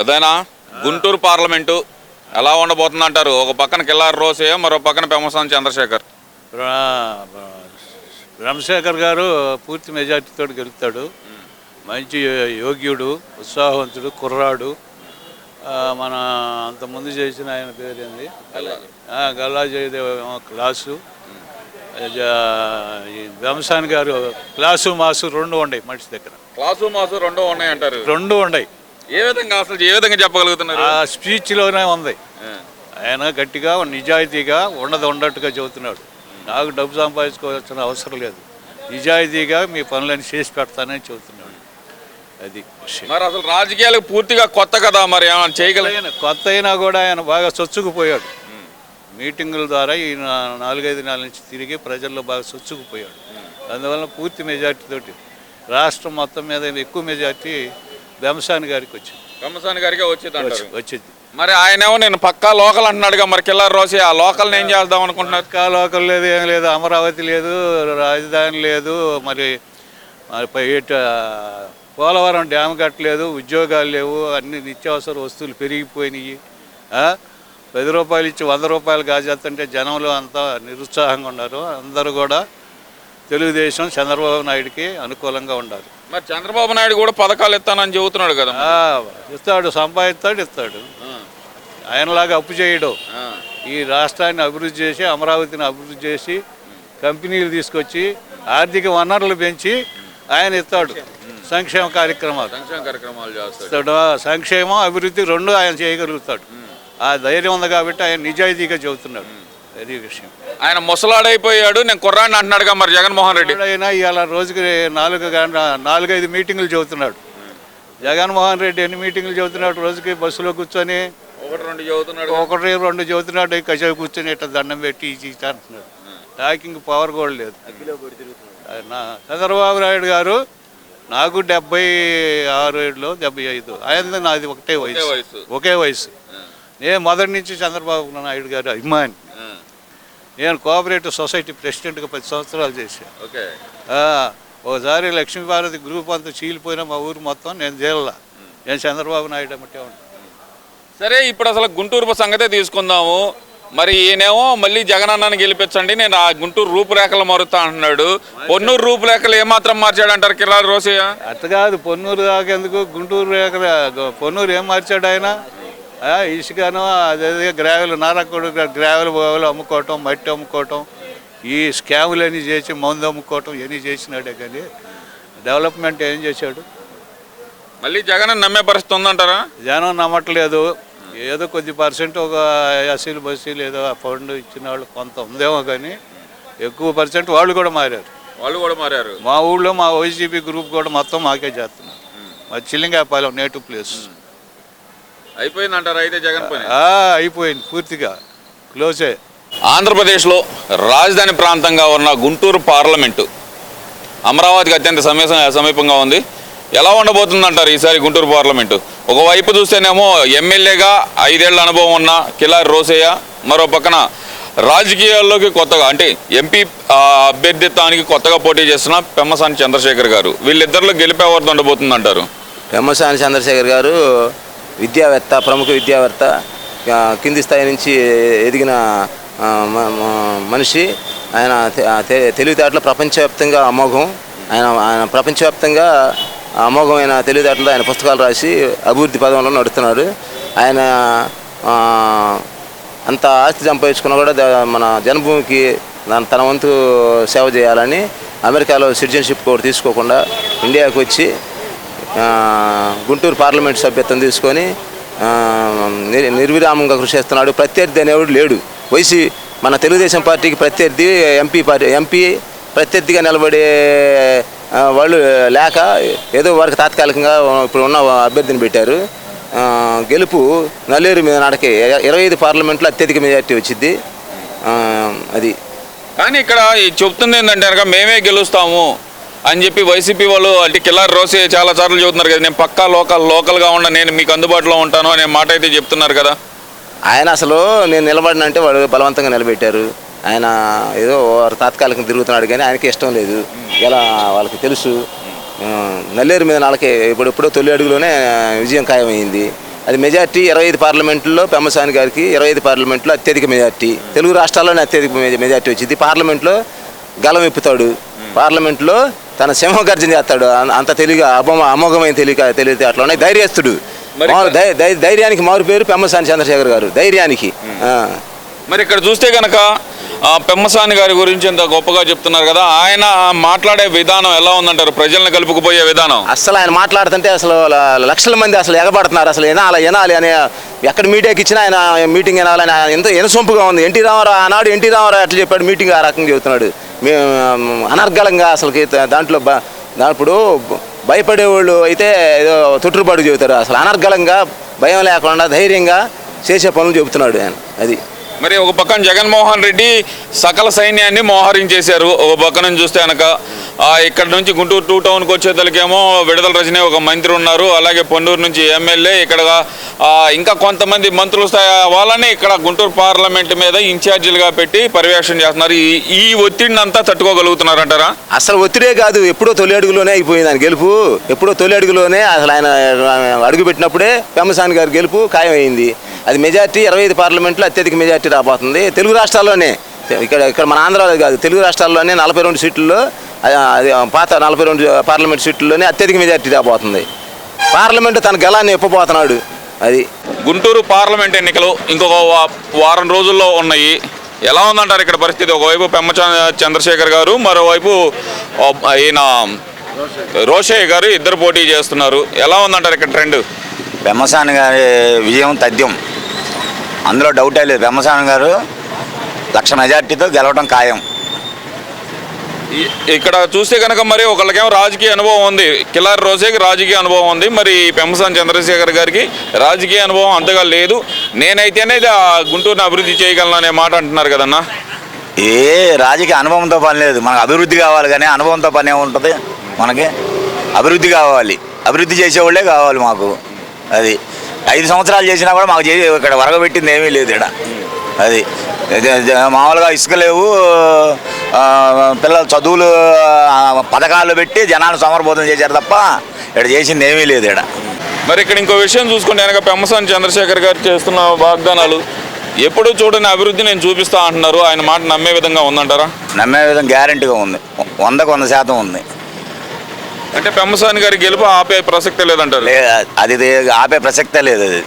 అదేనా? గుంటూరు పార్లమెంటు ఎలా ఉండబోతుంది అంటారు ఒక పక్కన కిల్లారి రోసే మరో పక్కన పెమ్మసాని చంద్రశేఖర్. రామశేఖర్ గారు పూర్తి మెజార్టీతో గెలుస్తాడు. మంచి యోగ్యుడు ఉత్సాహవంతుడు కుర్రాడు. మన అంతకుముందు చేసిన ఆయన పేరు ఏంది గల్లా జయదేవ్ క్లాసు వంశాన్ గారు క్లాసు మాసు రెండు ఉండయి మనిషి దగ్గర. క్లాసు మాసు రెండో ఉన్నాయి అంటారు రెండు ఉండయి. ఏ విధంగా అసలు ఏ విధంగా చెప్పగలుగుతున్నారు? ఆ స్పీచ్లోనే ఉంది. ఆయన గట్టిగా నిజాయితీగా ఉండదు ఉండట్టుగా చెబుతున్నాడు. నాకు డబ్బు సంపాదించుకోవాల్సిన అవసరం లేదు. నిజాయితీగా మీ పనులన్నీ చేసి పెడతానని చెబుతున్నాడు. అది మరి అసలు రాజకీయాలకు పూర్తిగా కొత్త కదా మరి ఏమైనా చేయగల? ఆయన కొత్త అయినా కూడా ఆయన బాగా చొచ్చుకుపోయాడు. మీటింగుల ద్వారా ఈ నాలుగైదు నెలల నుంచి తిరిగి ప్రజల్లో బాగా చొచ్చుకుపోయాడు. అందువల్ల పూర్తి మెజార్టీతోటి రాష్ట్రం మొత్తం మీద ఎక్కువ మెజార్టీ బెంసాని గారికి వచ్చింది. పెమ్మసాని గారికి వచ్చేది అంటారు. వచ్చింది. మరి ఆయనేమో నేను పక్కా లోకల్ అంటున్నాడుగా మరి కిల్లారి రోసే ఆ లోకల్ని ఏం చేద్దాం అనుకుంటున్నారు? పక్కా లోకల్ లేదు ఏం లేదు అమరావతి లేదు రాజధాని లేదు మరి మరి పై ఇటు, పోలవరం డ్యామ్ కట్టలేదు ఉద్యోగాలు లేవు అన్ని నిత్యావసర వస్తువులు పెరిగిపోయినాయి. ఆ? పది రూపాయలు ఇచ్చి వంద రూపాయలు గాజేస్తుంటే జనంలో అంతా నిరుత్సాహంగా ఉన్నారు. అందరూ కూడా తెలుగుదేశం చంద్రబాబు నాయుడికి అనుకూలంగా ఉండాలి. మరి చంద్రబాబు నాయుడు కూడా పథకాలు ఇస్తానని చెబుతున్నాడు కదా ఇస్తాడు సంపాదిస్తాడు ఇస్తాడు. ఆయనలాగా అప్పు చేయడు. ఈ రాష్ట్రాన్ని అభివృద్ధి చేసి అమరావతిని అభివృద్ధి చేసి కంపెనీలు తీసుకొచ్చి ఆర్థిక వనరులు పెంచి ఆయన ఇస్తాడు. సంక్షేమ కార్యక్రమాలు. సంక్షేమ కార్యక్రమాలు చేస్తాడు. సంక్షేమం అభివృద్ధి రెండు ఆయన చేయగలుగుతాడు. ఆ ధైర్యం ఉంది కాబట్టి ఆయన నిజాయితీగా చెబుతున్నాడు. అది విషయం. ఆయన ముసలాడైపోయాడు నేను కుర్రాడిని అంటున్నాడుగా మరి జగన్మోహన్ రెడ్డి. ఎప్పుడైనా ఇవాళ రోజుకి నాలుగు గంట నాలుగైదు మీటింగులు చెబుతున్నాడు జగన్మోహన్ రెడ్డి ఎన్ని మీటింగులు చెబుతున్నాడు రోజుకి? బస్సులో కూర్చొని ఒకటి రెండు చదువుతున్నాడు ఒకటి రెండు చదువుతున్నాడు కసేపు కూర్చొని ఇట్లా దండం పెట్టి ఇది అంటున్నాడు. టాకింగ్ పవర్ కూడా లేదు. నా చంద్రబాబు నాయుడు గారు నాకు డెబ్బై ఆరు ఏడులో డెబ్బై ఐదు. ఆయన నాది ఒకటే వయసు. వయసు. ఒకే వయసు. నేను మొదటి నుంచి చంద్రబాబు నాయుడు గారు అభిమాని. నేను కోఆపరేటివ్ సొసైటీ ప్రెసిడెంట్గా పది సంవత్సరాలు చేశాను. ఓకే. ఓసారి లక్ష్మీభారతి గ్రూప్ అంతా చీలిపోయిన మా ఊరు మొత్తం నేను చేయాల నేను చంద్రబాబు నాయుడు అమ్మటే ఉంటాను సరే ఇప్పుడు అసలు గుంటూరు సంగతే తీసుకుందాము. మరి ఈయనేమో మళ్ళీ జగనన్నని గెలిపించండి నేను ఆ గుంటూరు రూపురేఖలు మారుతా అంటున్నాడు. పొన్నూరు రూపురేఖలు ఏమాత్రం మార్చాడంటారు కిరారు రోసయ్య? అట్ట కాదు పొన్నూరు దాకెందుకు గుంటూరు రేఖల పొన్నూరు ఏం మార్చాడు ఆయన? ఇసుకను అదే గ్రావెల్ నారకుడు గ్రావెల్ బావులు అమ్ముకోవటం మట్టి అమ్ముకోవటం ఈ స్కాములన్నీ చేసి మందు అమ్ముకోవటం ఇవన్నీ చేసినాడే కానీ డెవలప్మెంట్ ఏం చేశాడు? మళ్ళీ జగన్ నమ్మే పరిస్థితి ఉందంటారా? జనం నమ్మట్లేదు. ఏదో కొద్ది పర్సెంట్ ఒక ఎస్సీలు బస్సీలు ఏదో ఆ ఫండ్ ఇచ్చిన వాళ్ళు కొంత ఉందేమో కానీ ఎక్కువ పర్సెంట్ వాళ్ళు కూడా మారారు. వాళ్ళు కూడా మారారు. మా ఊళ్ళో మా వైసీపీ గ్రూప్ కూడా మొత్తం మాకే చేస్తున్నారు. మా చిల్లింగాపాలెం నేటివ్ ప్లేస్. అయిపోయిందంటారా అయితే జగన్ పని. అయిపోయింది పూర్తిగా. క్లోజే ఆంధ్రప్రదేశ్లో రాజధాని ప్రాంతంగా ఉన్న గుంటూరు పార్లమెంటు. అమరావతికి అత్యంత సమీప సమీపంగా ఉంది. ఎలా ఉండబోతుందంటారు ఈసారి గుంటూరు పార్లమెంటు? ఒకవైపు చూస్తేనేమో ఎమ్మెల్యేగా ఐదేళ్ళ అనుభవం ఉన్న కిలారి రోసయ్య మరో పక్కన రాజకీయాల్లోకి కొత్తగా అంటే ఎంపీ అభ్యర్థిత్వానికి కొత్తగా పోటీ చేస్తున్న పెమ్మసాని చంద్రశేఖర్ గారు. వీళ్ళిద్దరిలో గెలిపే ఎవరిది ఉండబోతుందంటారు? పెమ్మసాని చంద్రశేఖర్ గారు విద్యావేత్త ప్రముఖ విద్యావేత్త కింది స్థాయి నుంచి ఎదిగిన మనిషి. ఆయన తెలివితేటలు ప్రపంచవ్యాప్తంగా అమోఘం. ఆయన ఆయన ప్రపంచవ్యాప్తంగా అమోఘమైన తెలివితేటలు ఆయన పుస్తకాలు రాసి అభివృద్ధి పదంలో నడుస్తున్నారు ఆయన అంత ఆస్తి సంపాదించుకున్నా కూడా మన జన్మభూమికి తన వంతు సేవ చేయాలని అమెరికాలో సిటిజన్షిప్ కూడా తీసుకోకుండా ఇండియాకి వచ్చి గుంటూరు పార్లమెంట్ సభ్యత్వం తీసుకొని నిర్- నిర్విరామంగా కృషి చేస్తున్నాడు. ప్రత్యర్థి అనేవాడు లేడు. వైసీ మన తెలుగుదేశం పార్టీకి ప్రత్యర్థి ఎంపీ పార్టీ ఎంపీ ప్రత్యర్థిగా నిలబడే వాళ్ళు లేక ఏదో వారికి తాత్కాలికంగా ఇప్పుడు ఉన్న అభ్యర్థిని పెట్టారు. గెలుపు నల్లేరు మీద నాటకి ఇరవై ఐదు పార్లమెంట్లో అత్యధిక మెజార్టీ వచ్చింది. అది. కానీ ఇక్కడ చెప్తుంది ఏంటంటే కనుక మేమే గెలుస్తాము. అని చెప్పి వైసీపీ వాళ్ళు అంటే కిల్లారి రోసే చాలా సార్లు చెబుతున్నారు కదా నేను పక్కా లోకల్ లోకల్గా ఉన్న నేను మీకు అందుబాటులో ఉంటాను అనే మాట అయితే చెప్తున్నారు కదా. ఆయన అసలు నేను నిలబడినంటే వాడు బలవంతంగా నిలబెట్టారు. ఆయన ఏదో వారు తాత్కాలికంగా తిరుగుతున్నాడు కానీ ఆయనకి ఇష్టం లేదు. ఇలా వాళ్ళకి తెలుసు. నల్లేరు మీద నాళ్ళకి ఇప్పుడు ఎప్పుడో తొలి అడుగులోనే విజయం ఖాయమైంది. అది మెజార్టీ ఇరవై ఐదు పార్లమెంట్లో పెమ్మసాని గారికి ఇరవై ఐదు పార్లమెంట్లో అత్యధిక మెజార్టీ. తెలుగు రాష్ట్రాల్లోనే అత్యధిక మెజ- మెజార్టీ వచ్చింది. పార్లమెంట్లో గలం ఇప్పుతాడు పార్లమెంట్లో తన సింహగర్జన చేస్తాడు. అంత తెలివి అమోఘ అమోఘమైన తెలివి తెలివితే అట్లా ఉన్నాయి. ధైర్యస్తుడు. ధైర్యానికి మారు పేరు పెమ్మసాని చంద్రశేఖర్ గారు. ధైర్యానికి. మరి ఇక్కడ చూస్తే కనుక ఆ, పెమ్మసాని గారి గురించి ఎంత గొప్పగా చెప్తున్నారు కదా ఆయన మాట్లాడే విధానం ఎలా ఉందంటారు? ప్రజల్ని కలుపుకుపోయే విధానం. అస్సలు ఆయన మాట్లాడుతుంటే అసలు లక్షల మంది అసలు ఎగబడుతున్నారు. అసలు వినాలి వినాలి అని ఎక్కడ మీడియాకి ఇచ్చినా ఆయన మీటింగ్ వినాలని ఎంతో ఎనసొంపుగా ఉంది. ఎన్టీ రామారావు ఆనాడు ఎన్టీ రామారావు ఎట్లా చెప్పాడు మీటింగ్ ఆ రకంగా చెబుతున్నాడు. అనర్గళంగా అసలు దాంట్లో ఇప్పుడు భయపడేవాళ్ళు అయితే ఏదో తొట్టుపాటు చెబుతారు. అసలు అనర్గళంగా భయం లేకుండా ధైర్యంగా చేసే పనులు చెబుతున్నాడు ఆయన. అది. మరి ఒక పక్కన జగన్మోహన్ రెడ్డి సకల సైన్యాన్ని మోహరించేశారు. ఒక పక్క నుంచి చూస్తే కనుక ఇక్కడ నుంచి గుంటూరు టూ టౌన్కి వచ్చేతలకేమో విడుదల రజనీ ఒక మంత్రి ఉన్నారు. అలాగే పొన్నూరు నుంచి ఎమ్మెల్యే ఇక్కడ ఇంకా కొంతమంది మంత్రుల స్థాయి వాళ్ళని ఇక్కడ గుంటూరు పార్లమెంట్ మీద ఇన్ఛార్జీలుగా పెట్టి పర్యవేక్షణ చేస్తున్నారు. ఈ ఒత్తిడిని అంతా తట్టుకోగలుగుతున్నారంటారా? అసలు ఒత్తిడే కాదు. ఎప్పుడో తొలి అడుగులోనే అయిపోయింది ఆయన గెలుపు. ఎప్పుడో తొలి అడుగులోనే అసలు ఆయన అడుగు పెట్టినప్పుడే పెమ్మసాని గారి గెలుపు ఖాయమైంది. అది మెజార్టీ ఇరవై ఐదు పార్లమెంట్లో అత్యధిక మెజార్టీ రాబోతుంది. తెలుగు రాష్ట్రాల్లోనే ఇక్కడ ఇక్కడ మన ఆంధ్రాలో కాదు తెలుగు రాష్ట్రాల్లోనే నలభై రెండు సీట్లలో పాత నలభై రెండు పార్లమెంట్ సీట్లలోనే అత్యధిక మెజార్టీ రాబోతుంది పార్లమెంట్ తన గలాన్ని ఎప్పబోతున్నాడు. అది. గుంటూరు పార్లమెంట్ ఎన్నికలు ఇంకొక వారం రోజుల్లో ఉన్నాయి. ఎలా ఉందంటారు ఇక్కడ పరిస్థితి? ఒకవైపు పెమ్మ చంద్రశేఖర్ గారు మరోవైపు ఈయన రోషయ్య గారు ఇద్దరు పోటీ చేస్తున్నారు. ఎలా ఉందంటారు ఇక్కడ ట్రెండ్? పెమ్మసాని గారి విజయం తథ్యం. అందులో డౌటే లేదు. పెమ్మసాని గారు లక్ష మెజార్టీతో గెలవడం ఖాయం. ఇక్కడ చూస్తే కనుక మరి ఒకళ్ళకేమో రాజకీయ అనుభవం ఉంది. కిలారి రోజేకి రాజకీయ అనుభవం ఉంది. మరి పెంపసాని చంద్రశేఖర్ గారికి రాజకీయ అనుభవం అంతగా లేదు. నేనైతేనే ఇది ఆ గుంటూరుని అభివృద్ధి చేయగలను అనే మాట అంటున్నారు కదన్నా? ఏ రాజకీయ అనుభవంతో పని లేదు. మనకు అభివృద్ధి కావాలి కానీ అనుభవంతో పని ఏముంటుంది? మనకి అభివృద్ధి కావాలి. అభివృద్ధి చేసేవాళ్ళే కావాలి మాకు. అది ఐదు సంవత్సరాలు చేసినా కూడా మాకు ఇక్కడ వరగబెట్టింది ఏమీ లేదు ఇక్కడ. అది. మామూలుగా ఇసుక లేవు పిల్లల చదువులు పథకాలు పెట్టి జనాలు సమరబోధన చేశారు తప్ప ఇక్కడ చేసింది ఏమీ లేదు ఇక్కడ. మరి ఇక్కడ ఇంకో విషయం చూసుకుంటే కనుక పెమ్మసాని చంద్రశేఖర్ గారు చేస్తున్న వాగ్దానాలు ఎప్పుడు చూడని అభివృద్ధి నేను చూపిస్తా అంటున్నారు. ఆయన మాట నమ్మే విధంగా ఉందంటారా? నమ్మే విధంగా గ్యారంటీగా ఉంది. వందకు వంద శాతం ఉంది. అంటే పెమ్మసాని గారి గెలుపు ఆపే ప్రసక్తే లేదంటారు? అది ఆపే ప్రసక్తే లేదు అది.